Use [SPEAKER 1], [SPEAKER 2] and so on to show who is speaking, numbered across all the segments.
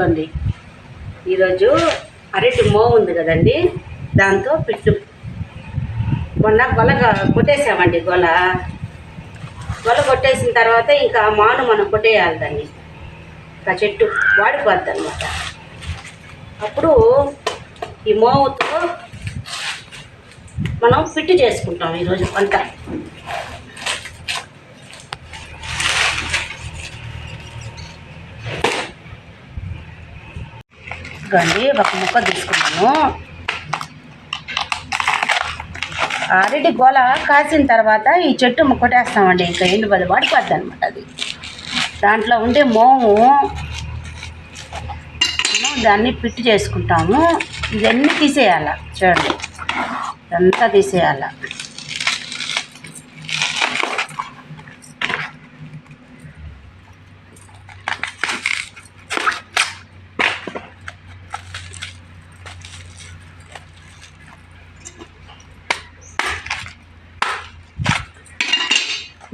[SPEAKER 1] ఇదిగోండి. ఈరోజు అరటి మో ఉంది కదండి. దాంతో పిట్టు మొన్న గొల కొట్టేసామండి గొల. గొల కొట్టేసిన తర్వాత ఇంకా మాను మనం కొట్టేయాలి దాన్ని. ఆ చెట్టు వాడిపోద్ది అనమాట అప్పుడు ఈ మోవుతో మనం ఫిట్ చేసుకుంటాం ఈరోజు వంట ఇదిగోండి ఒక ముక్క తీసుకున్నాను. ఆల్రెడీ గోల కాసిన తర్వాత ఈ చెట్టు ముక్కటేస్తామండి ఇంకా ఎండు బది వాడిపోద్ది అనమాట అది. దాంట్లో ఉండే మోము దాన్ని పిట్టి చేసుకుంటాము. ఇవన్నీ తీసేయాల చూడండి. ఇదంతా తీసేయాల.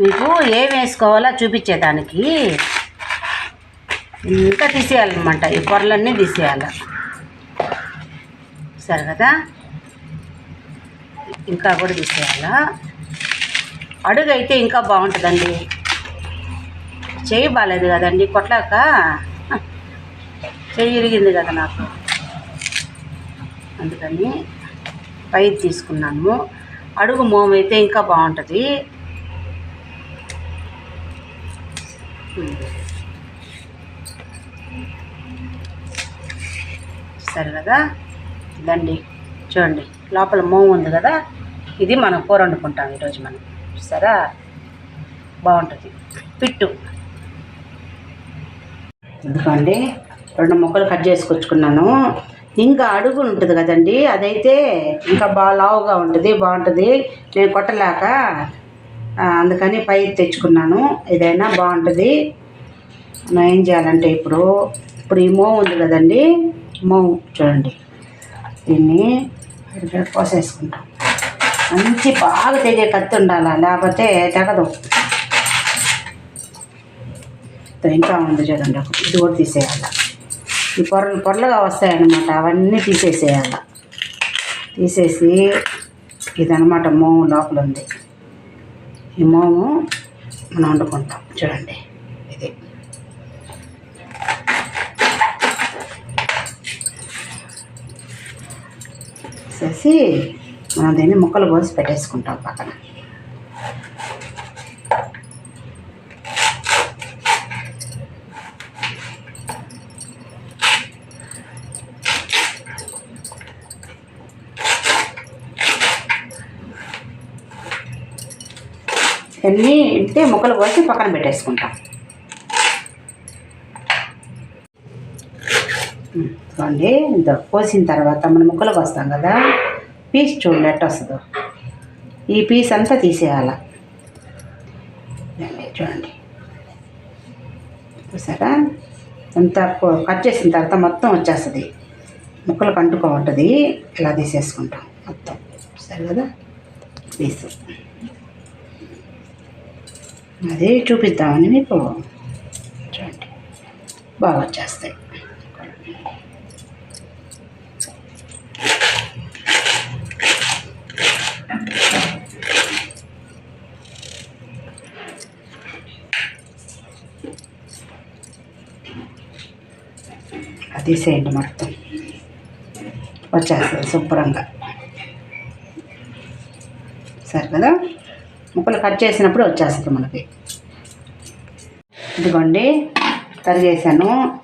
[SPEAKER 1] మీకు ఏం వేసుకోవాలో చూపించేదానికి. ఇంకా తీసేయాలన్నమాట ఈ పొరలన్నీ తీసేయాలి. సరే కదా? ఇంకా కూడా తీసేయాలా? అడుగు అయితే ఇంకా బాగుంటుందండి. చెయ్యి బాగాలేదు కదండి కొట్లాక? చెయ్యి ఇరిగింది కదా నాకు. అందుకని పై తీసుకున్నాను. అడుగు మోము అయితే ఇంకా బాగుంటుంది. సరే కదా దండి చూడండి లోపల మోము ఉంది కదా? ఇది మనం కూర వండుకుంటాం ఈరోజు మనం. సరే? బాగుంటుంది. పిట్టు. ఎందుకండి రెండు ముక్కలు కట్ చేసుకొచ్చుకున్నాను. ఇంకా అడుగు ఉంటుంది కదండి అదైతే ఇంకా బాగా లావుగా ఉంటుంది బాగుంటుంది. నేను కొట్టలేక అందుకని పై తెచ్చుకున్నాను. ఇదైనా బాగుంటుంది. మనం ఏం చేయాలంటే ఇప్పుడు ఇప్పుడు ఈ మోము ఉంది కదండి మోము చూడండి. దీన్ని ఇక్కడ కోసేసుకుంటాం. మంచి బాగా తెగే కత్తి ఉండాలి లేకపోతే తెగదు. ఇంకా ఉంది చూడండి ఇది కూడా తీసేయాలి. ఈ పొరలు పొరలుగా వస్తాయన్నమాట అవన్నీ తీసేసేయాలి. తీసేసి ఇదనమాట మోము లోపల ఉంది. ఈ మోము మనం వండుకుంటాం. చూడండి ఇది. చేసి మనం దీన్ని ముక్కలు కోసి పెట్టేసుకుంటాం పక్కన. అన్నీ ఇంటే ముక్కలు కోసి పక్కన పెట్టేసుకుంటాం. చూడండి ఇంత కోసిన తర్వాత మనం ముక్కలు కోస్తాం కదా పీస్ చూడండి ఎట్ట వస్తుందో. ఈ పీస్ అంతా తీసేయాల. చూడండి. చూసారా? ఎంత కో- కట్ చేసిన తర్వాత మొత్తం వచ్చేస్తుంది. ముక్కలు కంటుకో ఉంటుంది ఇలా తీసేసుకుంటాం మొత్తం. సరే కదా? పీస్. అది చూపిద్దామని మీకు చూడండి. బాగా వచ్చేస్తాయి. అది తీసేయండి మొత్తం. వచ్చేస్తుంది శుభ్రంగా. సరే కదా ముక్కలు కట్ చేసినప్పుడు వచ్చేస్తుంది మనకి. ఇదిగోండి తరిగేసాను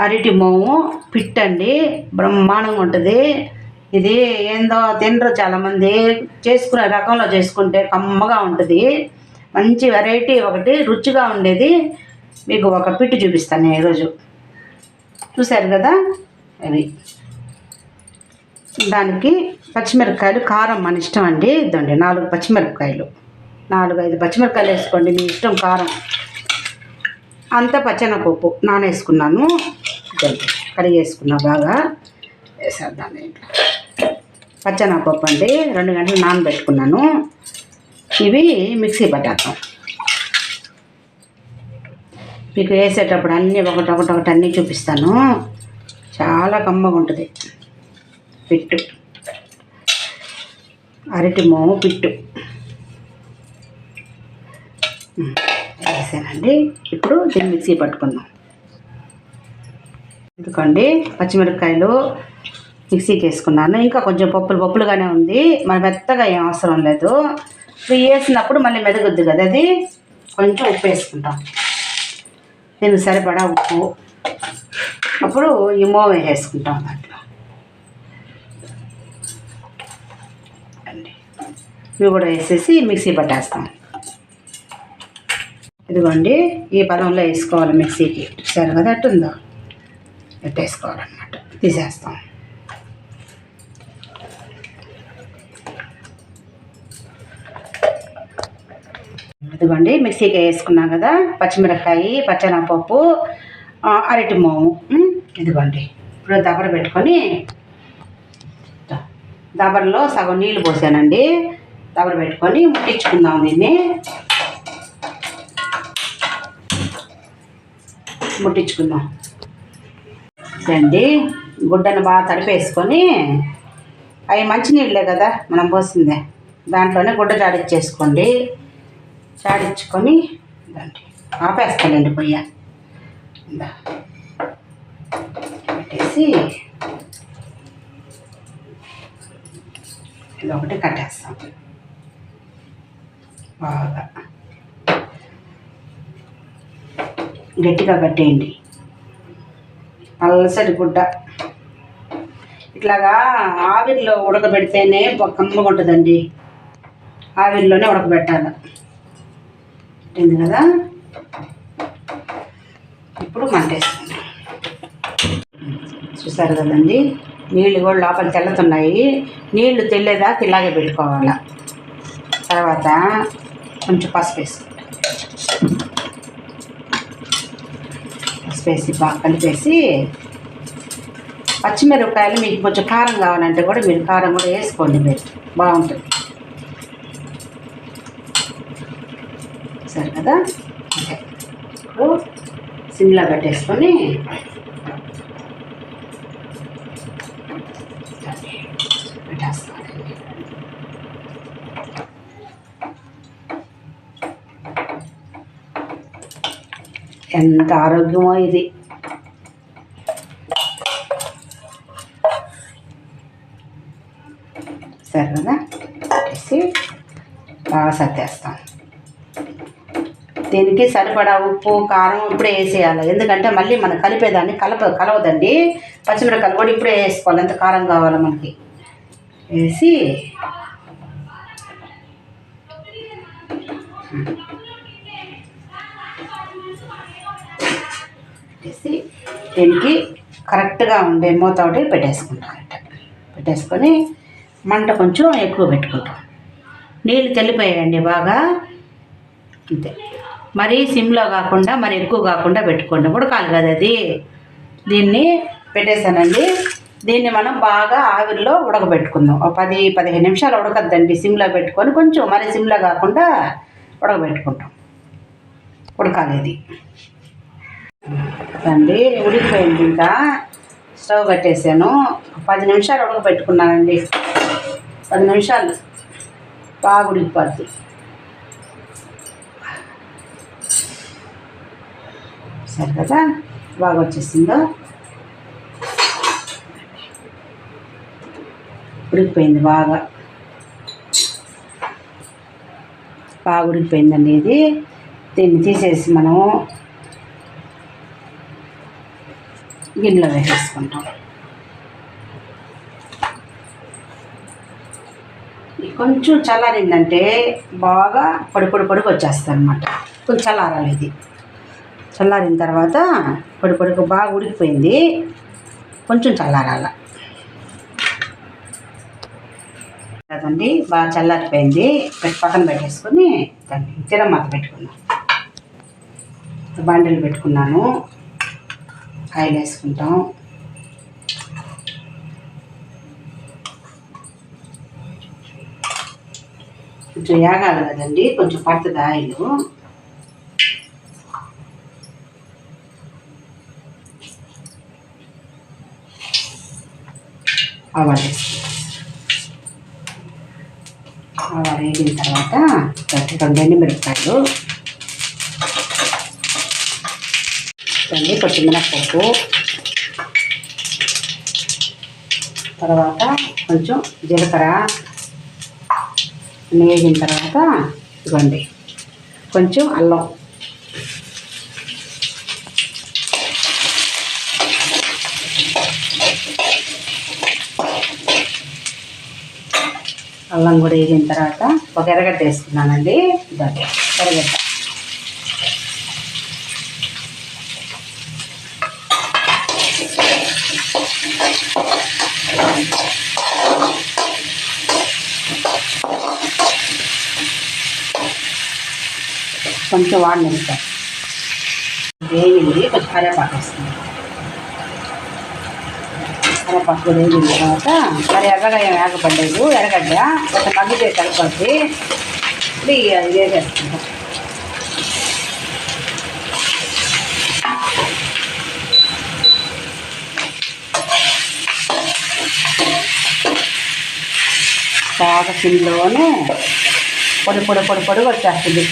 [SPEAKER 1] అరటి మోము పిట్టండి బ్రహ్మాండంగా ఉంటుంది. ఇది ఏందో తినరు చాలామంది. చేసుకునే రకంలో చేసుకుంటే కమ్మగా ఉంటుంది. మంచి వెరైటీ ఒకటి రుచిగా ఉండేది. మీకు ఒక పిట్టు చూపిస్తాను నేను ఈరోజు. చూశారు కదా? అవి. దానికి పచ్చిమిరపకాయలు కారం మన ఇష్టం అండి. ఇదండి నాలుగు పచ్చిమిరపకాయలు. నాలుగు ఐదు పచ్చిమిరపకాయలు వేసుకోండి మీ ఇష్టం కారం. అంత పచ్చెనపప్పు నానేసుకున్నాను. ఇదండి కడిగేసుకున్నా బాగా. వేసేద్దాం పచ్చెనపప్పు అండి రెండు గంటలు నానబెట్టుకున్నాను. ఇవి మిక్సీ పట్టేద్దాం. మీకు వేసేటప్పుడు అన్నీ ఒకటి ఒకటి ఒకటి అన్నీ చూపిస్తాను. చాలా కమ్మగా ఉంటుంది పిట్టు. అరటి మోము పిట్టు. వేసానండి. ఇప్పుడు దీన్ని మిక్సీ పట్టుకుందాం. ఎందుకండి? పచ్చిమిరపకాయలు మిక్సీకి వేసుకున్నాను ఇంకా కొంచెం పప్పులు పప్పులుగానే ఉంది. మరి మెత్తగా ఏం అవసరం లేదు. ఫ్రీ వేసినప్పుడు మళ్ళీ మెదగొద్దు కదా అది. కొంచెం ఉప్పు వేసుకుంటాం. దీనికి సరిపడా ఉప్పు. అప్పుడు ఈ మోవ వేసుకుంటాం దాంట్లో ఇవి కూడా వేసేసి మిక్సీ పట్టేస్తాం. ఇదిగోండి ఈ పదంలో వేసుకోవాలి మిక్సీకి. చూసారు కదా అట్టుందో పెట్టేసుకోవాలన్నమాట. తీసేస్తాం. ఇదిగోండి మిక్సీకి వేసుకున్నాం కదా పచ్చిమిరపకాయ పచ్చనపప్పు అరటి మోము ఇదిగోండి ఇప్పుడు దబర పెట్టుకొని దబరలో సగం నీళ్ళు పోసానండి. దబర పెట్టుకొని ముట్టించుకుందాం దీన్ని. ముట్టించుకుందాం. అండి గుడ్డను బాగా తడిపేసుకొని అవి మంచినీళ్ళే కదా మనం పోసిందే. దాంట్లోనే గుడ్డ జాడిచ్చేసుకోండి జాడించుకొని దాంట్లో ఆపేస్తానండి పొయ్య. పెట్టేసి ఇది ఒకటి కట్టేస్తాం. బాగా గట్టిగా కట్టేయండి. పల్సటి గుడ్డ. ఇట్లాగా ఆవిరిలో ఉడకబెడితేనే కమ్మగా ఉంటుందండి ఆవిరిలోనే ఉడకబెట్టాలి. పెట్టింది కదా? ఇప్పుడు మంట చూసారు కదండి? నీళ్ళు కూడా లోపల తెల్లతున్నాయి. నీళ్ళు తెల్లేదాకా ఇలాగే పెట్టుకోవాలి. తర్వాత కొంచెం పసుపు వేసి. పసుపు వేసి బాగా కలిపేసి పచ్చిమిరపకాయలు మీకు కొంచెం కారం కావాలంటే కూడా మీరు కారం కూడా వేసుకోండి మీరు. బాగుంటుంది. సరే కదా ఓకే. ఇప్పుడు పెట్టేసుకొని ఎంత ఆరోగ్యమో ఇది. సరే కదా బాగా సర్దేస్తాం దీనికి సరిపడా ఉప్పు కారం ఇప్పుడే వేసేయాలి. ఎందుకంటే మళ్ళీ మనం కలిపేదాన్ని కలప కలవదండి. పచ్చిమిరపకాయలు కూడా ఇప్పుడే వేసుకోవాలి. ఎంత కారం కావాలి మనకి. వేసి పెట్టేసి దీనికి కరెక్ట్గా ఉండే మూత ఒకటి పెట్టేసుకుంటాం పెట్టేసుకొని మంట కొంచెం ఎక్కువ పెట్టుకుంటాం. నీళ్ళు తెల్లిపోయాయండి బాగా. అంతే. మరీ సిమ్లో కాకుండా మరి ఎక్కువ కాకుండా పెట్టుకోండి. ఉడకాలి కదా అది. దీన్ని పెట్టేశానండి. దీన్ని మనం బాగా ఆవిరిలో ఉడకబెట్టుకుందాం. ఒక పది పదిహేను నిమిషాలు ఉడకద్దండి. సిమ్లో పెట్టుకొని కొంచెం మరి సిమ్లో కాకుండా ఉడకబెట్టుకుంటాం. ఉడకాలి ఇది అండి ఉడికిపోయింది ఇంకా. స్టవ్ కట్టేసాను. పది నిమిషాలు ఉడకబెట్టుకున్నానండి. పది నిమిషాలు బాగా ఉడికిపోద్ది. సరే కదా బాగా వచ్చేసిందో. ఉడికిపోయింది బాగా. బాగా ఉడికిపోయిందండి ఇది. దీన్ని తీసేసి మనం గిన్నెలో వేసేసుకుంటాం. కొంచెం చల్లారిందంటే బాగా పొడి పొడి పొడికి వచ్చేస్తుంది అనమాట కొంచెం చల్లారాలి ఇది. చల్లారిన తర్వాత పొడి పొడికి బాగా ఉడికిపోయింది. కొంచెం చల్లారాల. కదండి బాగా చల్లారిపోయింది. పెట్టి పక్కన పెట్టేసుకొని దాన్ని తిరమాత పెట్టుకున్నాను బండలు పెట్టుకున్నాను. ఆయిల్ వేసుకుంటాం కొంచెం యాగాలి కదండి కొంచెం పడుతుంది ఆయిల్. ఆవాలు ఆవాలు వేగిన తర్వాత రెండు మిరపకాయలు రెండు పచ్చిమిరపప్పు తర్వాత కొంచెం జీలకర్ర వేగిన తర్వాత ఇవ్వండి కొంచెం అల్లం. అల్లం కూడా వేగిన తర్వాత ఒక ఎర్రగడ్డ వేసుకున్నానండి. దాన్ని ఎరగడ్డ కొంచెం వాడిని వేగింది కొంచెం కరివేపాకు వేస్తుంది కరివేపాకు వేగిన తర్వాత మరి ఎర్రగా ఏం వేగపడ్లేదు ఎర్రగడ్డ కొంచెం మగ్గితే సరిపోద్ది. ఇప్పుడు ఇది వేసేస్తుంది బాగా పొడి పొడి పొడి పొడి వచ్చేస్తుంది.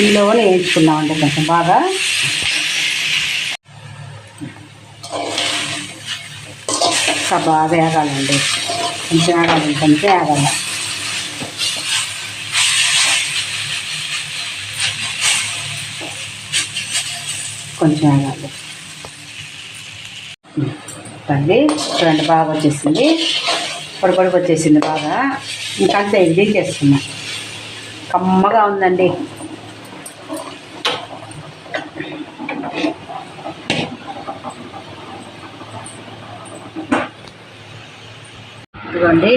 [SPEAKER 1] వేయించుకున్నాం వేయించుకున్నామండి కొంచెం బాగా. బాగా వేగాలండి. కొంచెం వేగాలి కొంచెం వేగాలి. కొంచెం వేగాలి తల్లి చూడండి బాగా వచ్చేసింది. పొడి పొడికి వచ్చేసింది బాగా. ఇంకంతా ఇది చేస్తున్నా కమ్మగా ఉందండి. ఇదిగోండి.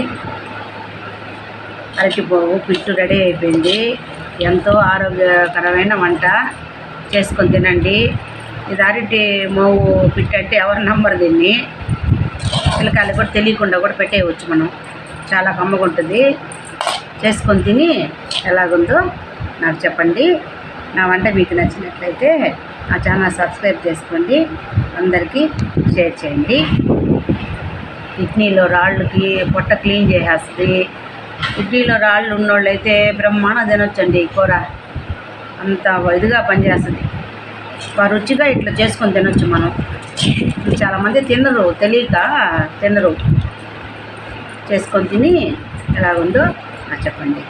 [SPEAKER 1] అరటిపోవు పిట్టు రెడీ అయిపోయింది. ఎంతో ఆరోగ్యకరమైన వంట. చేసుకొని తినండి. ఇది అరటి మావు పిట్టు అంటే ఎవరు నమ్మరు దీన్ని? పిల్లకాయలు కూడా తెలియకుండా కూడా పెట్టేయవచ్చు మనం. చాలా కమ్మగా ఉంటుంది. చేసుకొని తిని ఎలాగుందో నాకు చెప్పండి. నా వంట మీకు నచ్చినట్లయితే నా ఛానల్ సబ్స్క్రైబ్ చేసుకోండి. అందరికీ షేర్ చేయండి. కిడ్నీలో రాళ్ళకి పొట్ట క్లీన్ చేసేస్తుంది. కిడ్నీలో రాళ్ళు ఉన్నోళ్ళు అయితే బ్రహ్మాండ తినొచ్చండి కూర. అంత ఇదిగా పనిచేస్తుంది. రుచిగా ఇట్లా చేసుకొని తినొచ్చు మనం. చాలామంది తినరు తెలియక తినరు. చేసుకొని తిని ఎలా ఉందో చెప్పండి.